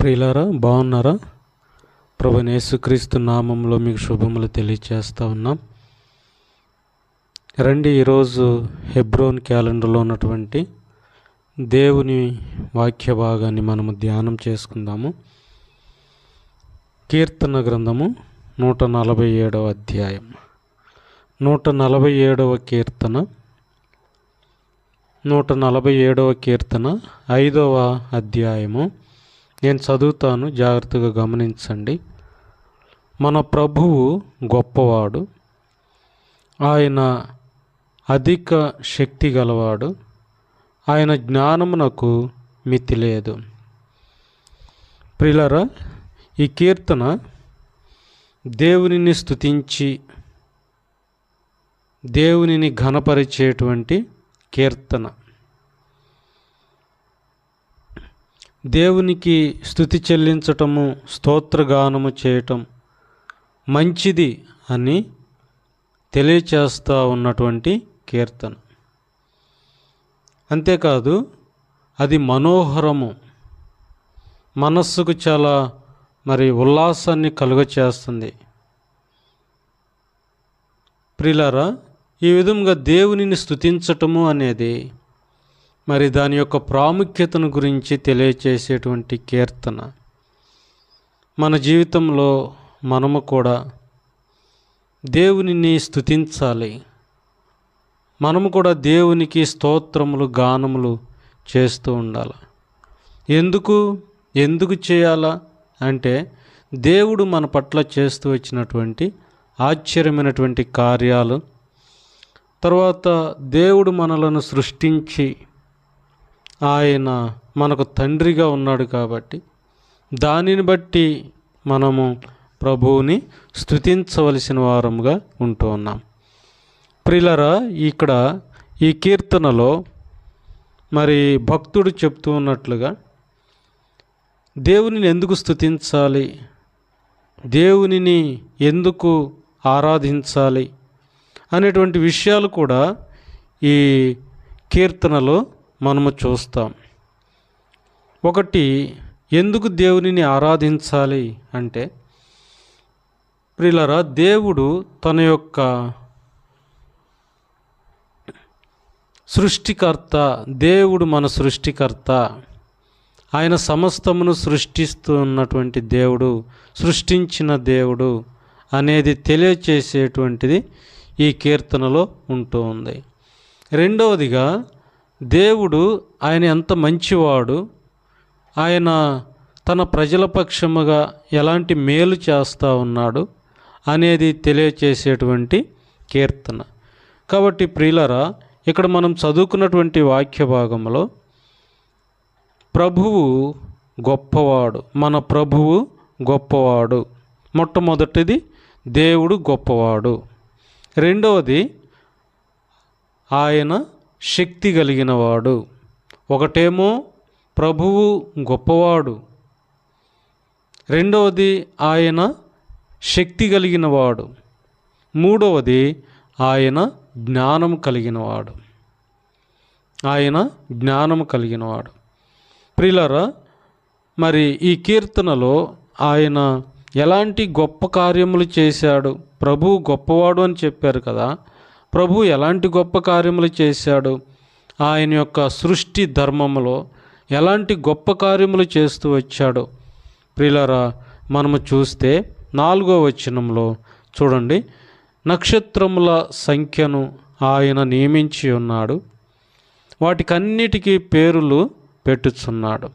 ప్రియులారా బాగున్నారా? ప్రభు యేసుక్రీస్తు నామంలో మీకు శుభములు తెలియజేస్తూ ఉన్నాం. రండి ఈరోజు హెబ్రోన్ క్యాలెండర్లో ఉన్నటువంటి దేవుని వాక్య భాగాన్ని మనము ధ్యానం చేసుకుందాము. కీర్తన గ్రంథము నూట నలభై ఏడవ అధ్యాయం. నూట నలభై ఏడవ కీర్తన నూట నలభై ఏడవ కీర్తన ఐదవ అధ్యాయము నేను చదువుతాను జాగ్రత్తగా గమనించండి. మన ప్రభువు గొప్పవాడు. ఆయన అధిక శక్తి గలవాడు. ఆయన జ్ఞానమునకు మితి లేదు. ప్రిలరా ఈ కీర్తన దేవునిని స్తుతించి దేవునిని ఘనపరిచేటువంటి కీర్తన. దేవునికి స్థుతి చెల్లించటము స్తోత్రగానము చేయటం మంచిది అని తెలియచేస్తూ ఉన్నటువంటి కీర్తన. అంతేకాదు అది మనోహరము. మనస్సుకు చాలా మరి ఉల్లాసాన్ని కలుగచేస్తుంది. ప్రిలారా ఈ విధంగా దేవునిని స్థుతించటము అనేది మరి దాని యొక్క ప్రాముఖ్యతను గురించి తెలియచేసేటువంటి కీర్తన. మన జీవితంలో మనము కూడా దేవునిని స్తుతించాలి. మనము కూడా దేవునికి స్తోత్రములు గానములు చేస్తూ ఉండాలి. ఎందుకు? ఎందుకు చేయాలా? అంటే దేవుడు మన పట్ల చేస్తూ వచ్చినటువంటి ఆశ్చర్యమైనటువంటి కార్యాలు. తర్వాత దేవుడు మనలను సృష్టించి ఆయన మనకు తండ్రిగా ఉన్నాడు కాబట్టి దానిని బట్టి మనము ప్రభువుని స్థుతించవలసిన వారముగా ఉంటూ ఉన్నాం. ప్రిలరా ఇక్కడ ఈ కీర్తనలో మరి భక్తుడు చెప్తూ ఉన్నట్లుగా దేవునిని ఎందుకు స్థుతించాలి దేవునిని ఎందుకు ఆరాధించాలి? అనేటువంటి విషయాలు కూడా ఈ కీర్తనలో మనము చూస్తాం. ఒకటి ఎందుకు దేవునిని ఆరాధించాలి అంటే ప్రిలరా దేవుడు తన యొక్క సృష్టికర్త దేవుడు మన సృష్టికర్త. ఆయన సమస్తమును సృష్టిస్తూ ఉన్నటువంటి దేవుడు సృష్టించిన దేవుడు అనేది తెలియచేసేటువంటిది ఈ కీర్తనలో ఉంటూ ఉంది. రెండవదిగా దేవుడు ఆయన ఎంత మంచివాడు ఆయన తన ప్రజల పక్షముగా ఎలాంటి మేలు చేస్తూ ఉన్నాడు అనేది తెలియచేసేటువంటి కీర్తన. కాబట్టి ప్రియులరా ఇక్కడ మనం చదువుకున్నటువంటి వాక్య భాగంలో ప్రభువు గొప్పవాడు మన ప్రభువు గొప్పవాడు. మొట్టమొదటిది దేవుడు గొప్పవాడు. రెండవది ఆయన శక్తి కలిగినవాడు. ఒకటేమో ప్రభువు గొప్పవాడు. రెండవది ఆయన శక్తి కలిగినవాడు. మూడవది ఆయన జ్ఞానం కలిగినవాడు. ఆయన జ్ఞానం కలిగినవాడు. ప్రిలరా మరి ఈ కీర్తనలో ఆయన ఎలాంటి గొప్ప కార్యములు చేశాడు? ప్రభు గొప్పవాడు అని చెప్పారు కదా. ప్రభు ఎలాంటి గొప్ప కార్యములు చేశాడు? ఆయన యొక్క సృష్టి ధర్మములో ఎలాంటి గొప్ప కార్యములు చేస్తూ వచ్చాడు? ప్రిలరా మనము చూస్తే నాలుగో వచనంలో చూడండి. నక్షత్రముల సంఖ్యను ఆయన నియమించి ఉన్నాడు. వాటికన్నిటికీ పేరులు పెట్టుచున్నాడు.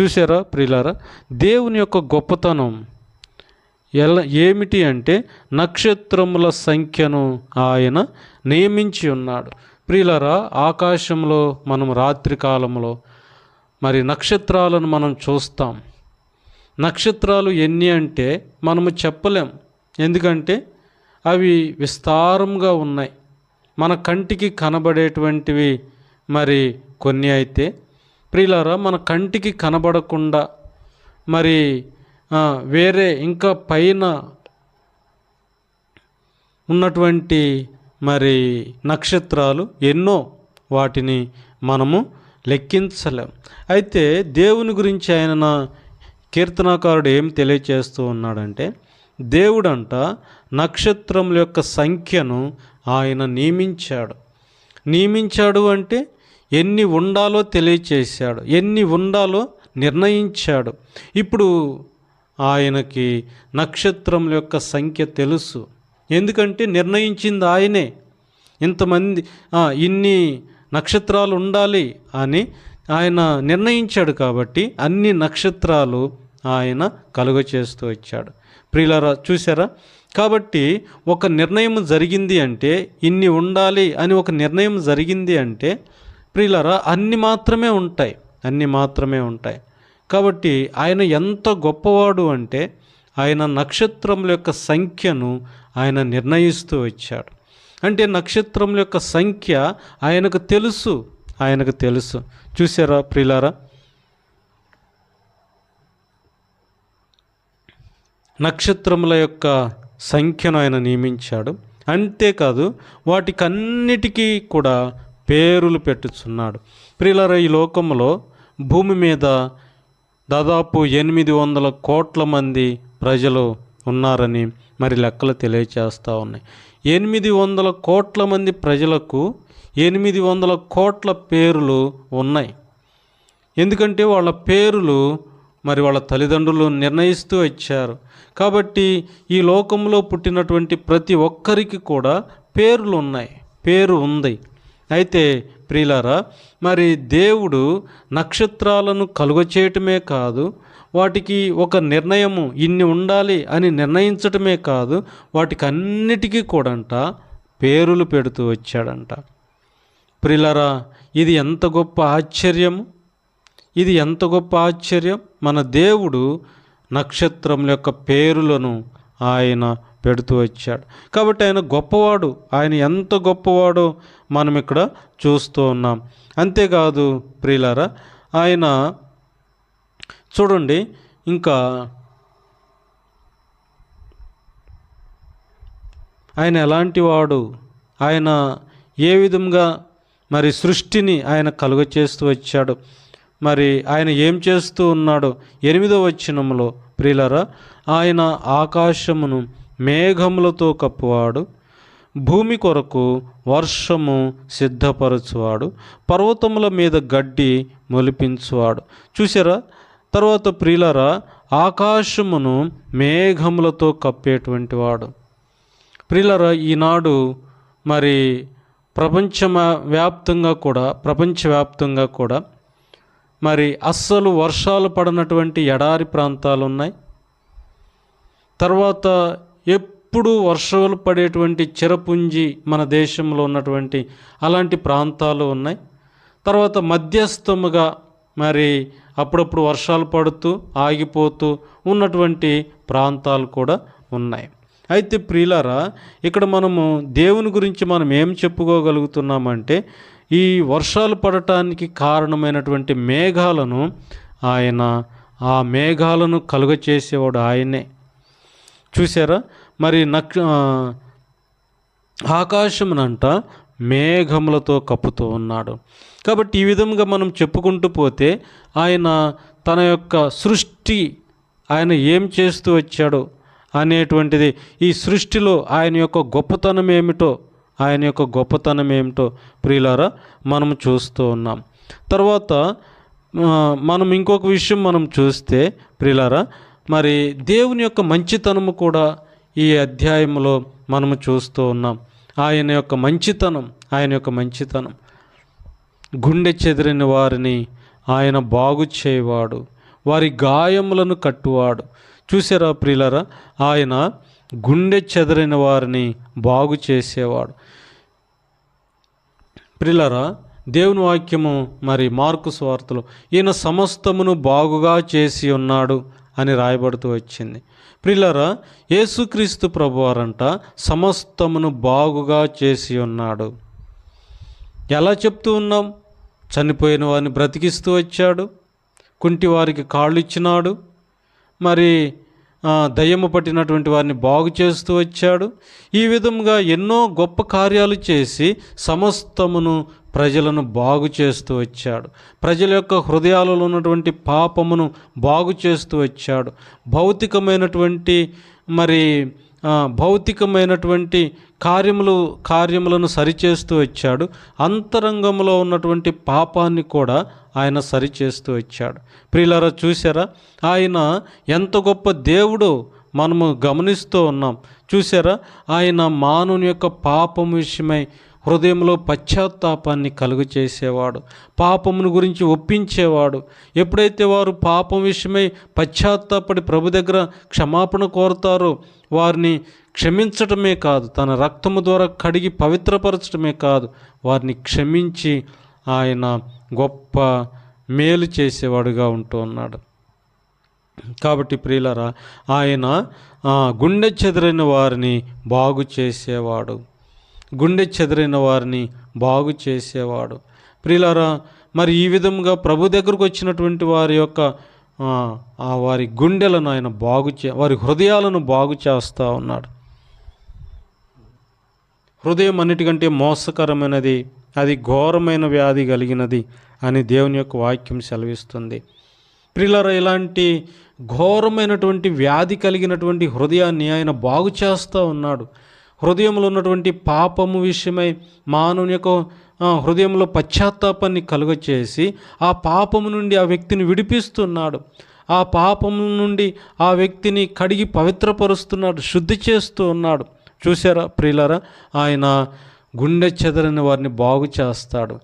చూసారా ప్రిలారా దేవుని యొక్క గొప్పతనం ఎలా ఏమిటి అంటే నక్షత్రముల సంఖ్యను ఆయన నియమించి ఉన్నాడు. ప్రియులరా ఆకాశంలో మనం రాత్రి కాలంలో మరి నక్షత్రాలను మనం చూస్తాం. నక్షత్రాలు ఎన్ని అంటే మనము చెప్పలేం. ఎందుకంటే అవి విస్తారంగా ఉన్నాయి. మన కంటికి కనబడేటువంటివి మరి కొన్ని అయితే ప్రియులారా మన కంటికి కనబడకుండా మరి వేరే ఇంకా పైన ఉన్నటువంటి మరి నక్షత్రాలు ఎన్నో వాటిని మనము లెక్కించలేం. అయితే దేవుని గురించి ఆయన కీర్తనాకారుడు ఏం తెలియచేస్తూ ఉన్నాడంటే దేవుడంట నక్షత్రముల యొక్క సంఖ్యను ఆయన నియమించాడు. నియమించాడు అంటే ఎన్ని ఉండాలో తెలియచేశాడు ఎన్ని ఉండాలో నిర్ణయించాడు. ఇప్పుడు ఆయనకి నక్షత్రముల యొక్క సంఖ్య తెలుసు. ఎందుకంటే నిర్ణయించింది ఆయనే. ఇంతమంది ఇన్ని నక్షత్రాలు ఉండాలి అని ఆయన నిర్ణయించాడు కాబట్టి అన్ని నక్షత్రాలు ఆయన కలుగ చేస్తూ వచ్చాడు. ప్రియులరా చూసారా కాబట్టి ఒక నిర్ణయం జరిగింది అంటే ఇన్ని ఉండాలి అని ఒక నిర్ణయం జరిగింది అంటే ప్రియులరా అన్ని మాత్రమే ఉంటాయి. అన్ని మాత్రమే ఉంటాయి. కాబట్టి ఆయన ఎంత గొప్పవాడు అంటే ఆయన నక్షత్రముల యొక్క సంఖ్యను ఆయన నిర్ణయిస్తూ వచ్చాడు. అంటే నక్షత్రముల యొక్క సంఖ్య ఆయనకు తెలుసు ఆయనకు తెలుసు. చూసారా ప్రిలారా నక్షత్రముల యొక్క సంఖ్యను ఆయన నియమించాడు. అంతేకాదు వాటికన్నిటికీ కూడా పేరులు పెట్టుచున్నాడు. ప్రియులారా ఈ లోకంలో భూమి మీద దాదాపు ఎనిమిది వందల కోట్ల మంది ప్రజలు ఉన్నారని మరి లెక్కలు తెలియచేస్తూ ఉన్నాయి. ఎనిమిది వందల కోట్ల మంది ప్రజలకు ఎనిమిది వందల కోట్ల పేర్లు ఉన్నాయి. ఎందుకంటే వాళ్ళ పేర్లు మరి వాళ్ళ తల్లిదండ్రులు నిర్ణయిస్తూ వచ్చారు. కాబట్టి ఈ లోకంలో పుట్టినటువంటి ప్రతి ఒక్కరికి కూడా పేర్లు ఉన్నాయి. పేరు ఉంది. అయితే ప్రియులారా మరి దేవుడు నక్షత్రాలను కలుగచేయటమే కాదు వాటికి ఒక నిర్ణయము ఇన్ని ఉండాలి అని నిర్ణయించటమే కాదు వాటికి అన్నిటికీ కూడంట పేరులు పెడుతూ వచ్చాడంట. ప్రిలరా ఇది ఎంత గొప్ప ఆశ్చర్యము? ఇది ఎంత గొప్ప ఆశ్చర్యం? మన దేవుడు నక్షత్రం యొక్క పేరులను ఆయన పెడుతూ వచ్చాడు. కాబట్టి ఆయన గొప్పవాడు. ఆయన ఎంత గొప్పవాడో మనం ఇక్కడ చూస్తూ ఉన్నాం. అంతేకాదు ప్రియులారా ఆయన చూడండి ఇంకా ఆయన ఎలాంటి వాడు? ఆయన ఏ విధంగా మరి సృష్టిని ఆయన కలుగ చేస్తూ వచ్చాడు? మరి ఆయన ఏం చేస్తూ ఉన్నాడు? ఎనిమిదో వచ్చినంలో ప్రియులరా ఆయన ఆకాశమును మేఘములతో కప్పువాడు. భూమి కొరకు వర్షము సిద్ధపరచువాడు. పర్వతముల మీద గడ్డి మొలిపించువాడు. చూసారా తర్వాత ప్రియులరా ఆకాశమును మేఘములతో కప్పేటువంటి వాడు ప్రియులరా ఈనాడు మరి ప్రపంచ వ్యాప్తంగా కూడా ప్రపంచవ్యాప్తంగా కూడా మరి అస్సలు వర్షాలు పడినటువంటి ఎడారి ప్రాంతాలు ఉన్నాయి తర్వాత ఎప్పుడు వర్షాలు పడేటువంటి చిరపుంజి మన దేశంలో ఉన్నటువంటి అలాంటి ప్రాంతాలు ఉన్నాయి. తర్వాత మధ్యస్థముగా మరి అప్పుడప్పుడు వర్షాలు పడుతూ ఆగిపోతూ ఉన్నటువంటి ప్రాంతాలు కూడా ఉన్నాయి. అయితే ప్రియులారా ఇక్కడ మనము దేవుని గురించి మనం ఏం చెప్పుకోగలుగుతున్నామంటే ఈ వర్షాలు పడటానికి కారణమైనటువంటి మేఘాలను ఆయన ఆ మేఘాలను కలుగచేసేవాడు ఆయనే. చూసారా మరి నక్ష ఆకాశమునంట మేఘములతో కప్పుతూ ఉన్నాడు. కాబట్టి ఈ విధంగా మనం చెప్పుకుంటూ పోతే ఆయన తన యొక్క సృష్టి ఆయన ఏం చేస్తూ వచ్చాడో అనేటువంటిది ఈ సృష్టిలో ఆయన యొక్క గొప్పతనం ఏమిటో ఆయన యొక్క గొప్పతనం ఏమిటో ప్రియులారా మనం చూస్తూ ఉన్నాం. తర్వాత మనం ఇంకొక విషయం మనం చూస్తే ప్రియులారా మరి దేవుని యొక్క మంచితనము కూడా ఈ అధ్యాయంలో మనము చూస్తూ ఉన్నాం. ఆయన యొక్క మంచితనం ఆయన యొక్క మంచితనం. గుండె చెదిరిన వారిని ఆయన బాగు చేయవాడు వారి గాయములను కట్టువాడు. చూసారా ప్రియులరా? ఆయన గుండె చెదిరిన వారిని బాగు చేసేవాడు. ప్రిలరా దేవుని వాక్యము మరి మార్కు స్వార్తలో ఈయన సమస్తమును బాగుగా చేసి ఉన్నాడు అని రాయబడుతూ వచ్చింది. ప్రిల్లరా యేసుక్రీస్తు ప్రభువారంట సమస్తమును బాగుగా చేసి ఉన్నాడు. ఎలా చెప్తూ ఉన్నాం? చనిపోయిన వారిని బ్రతికిస్తూ వచ్చాడు. కుంటి వారికి కాళ్ళు ఇచ్చినాడు మరి దయ్యము పట్టినటువంటి వారిని బాగు చేస్తూ వచ్చాడు. ఈ విధంగా ఎన్నో గొప్ప కార్యాలు చేసి సమస్తమును ప్రజలను బాగు చేస్తూ వచ్చాడు. ప్రజల యొక్క హృదయాలలో ఉన్నటువంటి పాపమును బాగు చేస్తూ వచ్చాడు. భౌతికమైనటువంటి మరి భౌతికమైనటువంటి కార్యములు కార్యములను సరిచేస్తూ వచ్చాడు. అంతరంగంలో ఉన్నటువంటి పాపాన్ని కూడా ఆయన సరిచేస్తూ వచ్చాడు. ప్రియులరా చూసారా ఆయన ఎంత గొప్ప దేవుడు మనము గమనిస్తూ ఉన్నాం. చూసారా ఆయన మానవుని యొక్క పాపం విషయమై హృదయంలో పశ్చాత్తాపాన్ని కలుగు చేసేవాడు పాపమును గురించి ఒప్పించేవాడు. ఎప్పుడైతే వారు పాపం విషయమై పశ్చాత్తాపడి ప్రభు దగ్గర క్షమాపణ కోరుతారో వారిని క్షమించటమే కాదు తన రక్తము ద్వారా కడిగి పవిత్రపరచడమే కాదు వారిని క్షమించి ఆయన గొప్ప మేలు చేసేవాడుగా ఉంటూ ఉన్నాడు. కాబట్టి ప్రియులరా ఆయన గుండె చెదిరిన వారిని బాగు చేసేవాడు. గుండె చెదిరిన వారిని బాగు చేసేవాడు. ప్రియులారా మరి ఈ విధంగా ప్రభు దగ్గరకు వచ్చినటువంటి వారి యొక్క వారి గుండెలను ఆయన బాగు చే వారి హృదయాలను బాగు చేస్తూ ఉన్నాడు. హృదయం అన్నిటికంటే మోసకరమైనది అది ఘోరమైన వ్యాధి కలిగినది అని దేవుని యొక్క వాక్యం సెలవిస్తుంది. ప్రిలర ఇలాంటి ఘోరమైనటువంటి వ్యాధి కలిగినటువంటి హృదయాన్ని ఆయన బాగు చేస్తూ ఉన్నాడు. హృదయంలో ఉన్నటువంటి పాపము విషయమై మానవుని యొక్క హృదయంలో పశ్చాత్తాపాన్ని కలుగచేసి ఆ పాపము నుండి ఆ వ్యక్తిని విడిపిస్తున్నాడు. ఆ పాపము నుండి ఆ వ్యక్తిని కడిగి పవిత్రపరుస్తున్నాడు శుద్ధి చేస్తూ ఉన్నాడు. చూసారా ప్రియులారా? ఆయన గుండె చెదరని వారిని బాగు చేస్తాడు.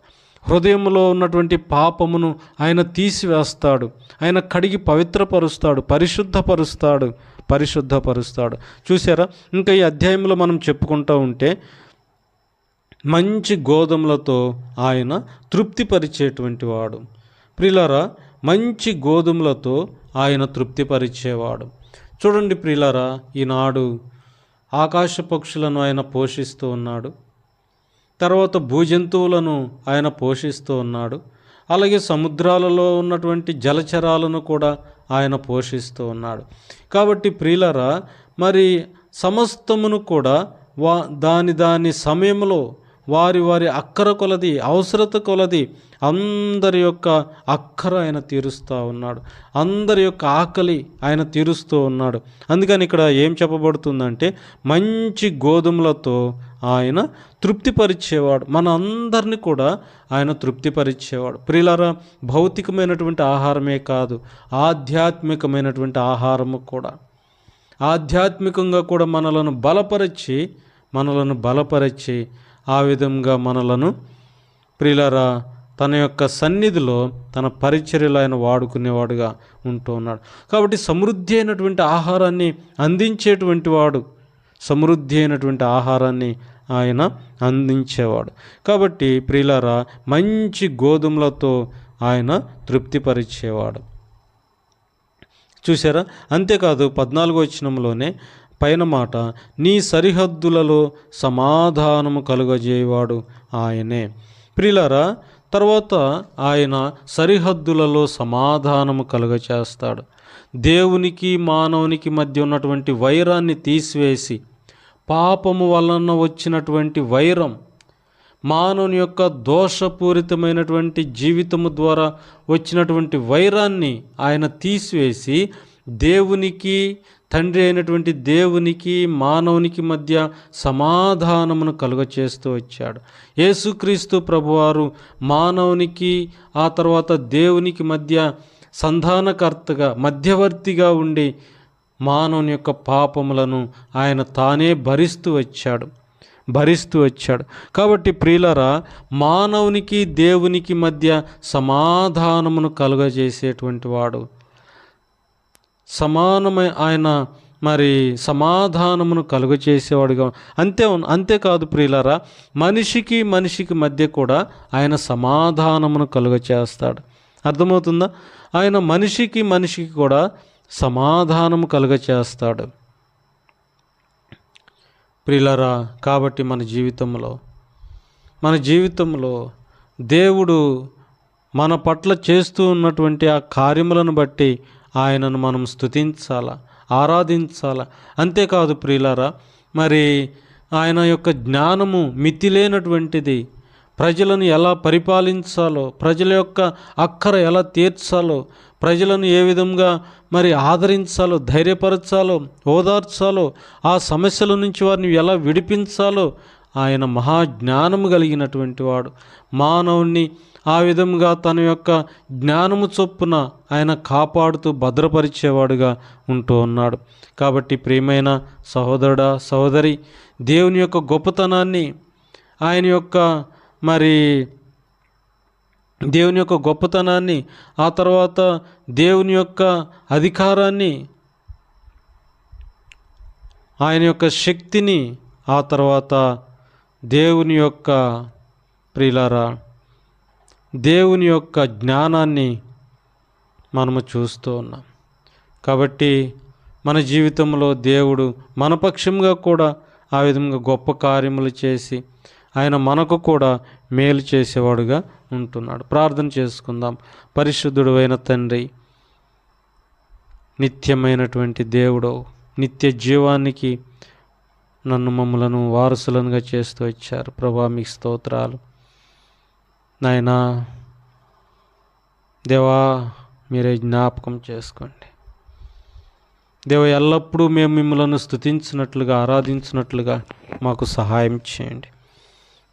హృదయంలో ఉన్నటువంటి పాపమును ఆయన తీసివేస్తాడు. ఆయన కడిగి పవిత్రపరుస్తాడు పరిశుద్ధపరుస్తాడు. పరిశుద్ధపరుస్తాడు. చూసారా ఇంకా ఈ అధ్యాయంలో మనం చెప్పుకుంటూ ఉంటే మంచి గోధుమలతో ఆయన తృప్తిపరిచేటువంటి వాడు. ప్రిలరా మంచి గోధుమలతో ఆయన తృప్తిపరిచేవాడు. చూడండి ప్రిలరా ఈనాడు ఆకాశ పక్షులను ఆయన పోషిస్తూ ఉన్నాడు. తర్వాత భూజంతువులను ఆయన పోషిస్తూ ఉన్నాడు. అలాగే సముద్రాలలో ఉన్నటువంటి జలచరాలను కూడా ఆయన పోషిస్తూ ఉన్నాడు. కాబట్టి ప్రియులరా మరి సమస్తమును కూడా వా దాని దాని సమయంలో వారి వారి అక్కర కొలది అవసరత కొలది అందరి యొక్క అక్కర ఆయన తీరుస్తూ ఉన్నాడు. అందరి యొక్క ఆకలి ఆయన తీరుస్తూ ఉన్నాడు. అందుకని ఇక్కడ ఏం చెప్పబడుతుందంటే మంచి గోధుమలతో ఆయన తృప్తిపరిచేవాడు. మన అందరిని కూడా ఆయన తృప్తిపరిచేవాడు. ప్రియులారా భౌతికమైనటువంటి ఆహారమే కాదు ఆధ్యాత్మికమైనటువంటి ఆహారము కూడా. ఆధ్యాత్మికంగా కూడా మనలను బలపరిచి మనలను బలపరిచి ఆ విధంగా మనలను ప్రియులరా తన యొక్క సన్నిధిలో తన పరిచర్యలు ఆయన వాడుకునేవాడుగా ఉంటూ ఉన్నాడు కాబట్టి సమృద్ధి అయినటువంటి ఆహారాన్ని అందించేటువంటి వాడు సమృద్ధి అయినటువంటి ఆహారాన్ని ఆయన అందించేవాడు. కాబట్టి ప్రియులరా మంచి గోధుమలతో ఆయన తృప్తిపరిచేవాడు. చూసారా అంతేకాదు పద్నాలుగో వచనంలోనే పైన మాట నీ సరిహద్దులలో సమాధానము కలుగజేయవాడు ఆయనే. ప్రిలరా తర్వాత ఆయన సరిహద్దులలో సమాధానము కలుగచేస్తాడు. దేవునికి మానవునికి మధ్య ఉన్నటువంటి వైరాన్ని తీసివేసి పాపము వలన వచ్చినటువంటి వైరం మానవుని యొక్క దోషపూరితమైనటువంటి జీవితము ద్వారా వచ్చినటువంటి వైరాన్ని ఆయన తీసివేసి దేవునికి తండ్రి అయినటువంటి దేవునికి మానవునికి మధ్య సమాధానమును కలుగచేస్తూ వచ్చాడు. యేసుక్రీస్తు ప్రభువారు మానవునికి ఆ తర్వాత దేవునికి మధ్య సంధానకర్తగా మధ్యవర్తిగా ఉండి మానవుని యొక్క పాపములను ఆయన తానే భరిస్తూ వచ్చాడు. భరిస్తూ వచ్చాడు. కాబట్టి ప్రియులరా మానవునికి దేవునికి మధ్య సమాధానమును కలుగజేసేటువంటి వాడు. సమానమై ఆయన మరి సమాధానమును కలుగచేసేవాడుగా అంతే అంతేకాదు ప్రియులరా మనిషికి మనిషికి మధ్య కూడా ఆయన సమాధానమును కలుగచేస్తాడు. అర్థమవుతుందా? ఆయన మనిషికి మనిషికి కూడా సమాధానము కలుగచేస్తాడు. ప్రిలరా కాబట్టి మన జీవితంలో మన జీవితంలో దేవుడు మన పట్ల చేస్తూ ఉన్నటువంటి ఆ కార్యములను బట్టి ఆయనను మనం స్థుతించాల ఆరాధించాల? అంతేకాదు ప్రియులారా మరి ఆయన యొక్క జ్ఞానము మితిలేనటువంటిది ప్రజలను ఎలా పరిపాలించాలో ప్రజల యొక్క అక్కర ఎలా తీర్చాలో ప్రజలను ఏ విధంగా మరి ఆదరించాలో ధైర్యపరచాలో ఓదార్చాలో ఆ సమస్యల నుంచి వారిని ఎలా విడిపించాలో ఆయన మహాజ్ఞానము కలిగినటువంటి వాడు. మానవుణ్ణి ఆ విధంగా తన యొక్క జ్ఞానము చొప్పున ఆయన కాపాడుతూ భద్రపరిచేవాడుగా ఉంటూ ఉన్నాడు. కాబట్టి ప్రియమైన సహోదరుడా సహోదరి దేవుని యొక్క గొప్పతనాన్ని ఆయన యొక్క మరి దేవుని యొక్క గొప్పతనాన్ని ఆ తర్వాత దేవుని యొక్క అధికారాన్ని ఆయన యొక్క శక్తిని ఆ తర్వాత దేవుని యొక్క ప్రియులారా దేవుని యొక్క జ్ఞానాన్ని మనము చూస్తూ ఉన్నాం. కాబట్టి మన జీవితంలో దేవుడు మన పక్షంగా కూడా ఆ విధంగా గొప్ప కార్యములు చేసి ఆయన మనకు కూడా మేలు చేసేవాడుగా ఉంటున్నాడు. ప్రార్థన చేసుకుందాం. పరిశుద్ధుడు అయిన తండ్రి నిత్యమైనటువంటి దేవుడు నిత్య జీవానికి నన్ను మమ్మలను వారసులనుగా చేస్తూ వచ్చారు. ప్రభా మీకు స్తోత్రాలు. నాయనా దేవా మీరే జ్ఞాపకం చేసుకోండి. దేవ ఎల్లప్పుడూ మేము మిమ్మల్ని స్తుతించినట్లుగా ఆరాధించినట్లుగా మాకు సహాయం చేయండి.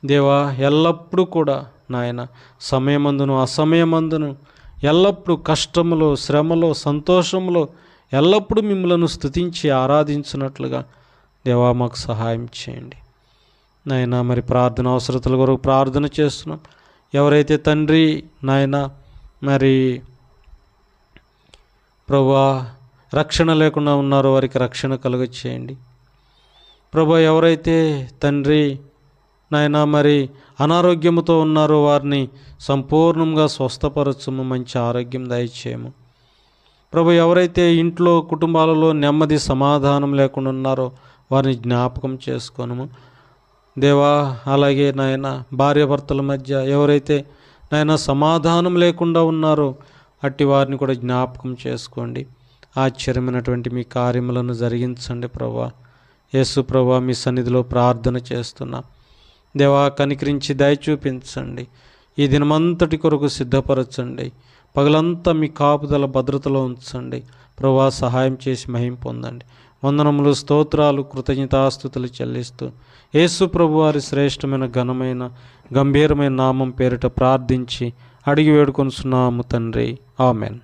దేవా ఎల్లప్పుడూ కూడా నాయన సమయమందును అసమయమందును ఎల్లప్పుడూ కష్టములో శ్రమలో సంతోషంలో ఎల్లప్పుడూ మిమ్మలను స్థుతించి ఆరాధించినట్లుగా దేవా మాకు సహాయం చేయండి. నాయన మరి ప్రార్థన అవసరతల కొరకు ప్రార్థన చేస్తున్నాం. ఎవరైతే తండ్రి నాయన మరి ప్రభా రక్షణ లేకుండా ఉన్నారో వారికి రక్షణ కలుగ చేయండి ప్రభా ఎవరైతే తండ్రి నాయన మరి అనారోగ్యముతో ఉన్నారో వారిని సంపూర్ణంగా స్వస్థపరచము మంచి ఆరోగ్యం దయచేయము. ప్రభు ఎవరైతే ఇంట్లో కుటుంబాలలో నెమ్మది సమాధానం లేకుండా ఉన్నారో వారిని జ్ఞాపకం చేసుకోనము. దేవా అలాగే నాయన భార్యాభర్తల మధ్య ఎవరైతే నాయన సమాధానం లేకుండా ఉన్నారో అట్టి వారిని కూడా జ్ఞాపకం చేసుకోండి. ఆశ్చర్యమైనటువంటి మీ కార్యములను జరిగించండి ప్రభా. యేసు ప్రభా మీ సన్నిధిలో ప్రార్థన చేస్తున్నా. దేవా కనికరించి దయ చూపించండి. ఈ దినమంతటి కొరకు సిద్ధపరచండి. పగలంతా మీ కాపుదల భద్రతలో ఉంచండి. ప్రభా సహాయం చేసి మహిం పొందండి. వందనములు స్తోత్రాలు కృతజ్ఞతాస్థుతులు చెల్లిస్తూ యేసు ప్రభు వారి శ్రేష్టమైన ఘనమైన గంభీరమైన నామం పేరిట ప్రార్థించి అడిగి వేడుకొనిస్తున్నాము తండ్రి. ఆమెన్.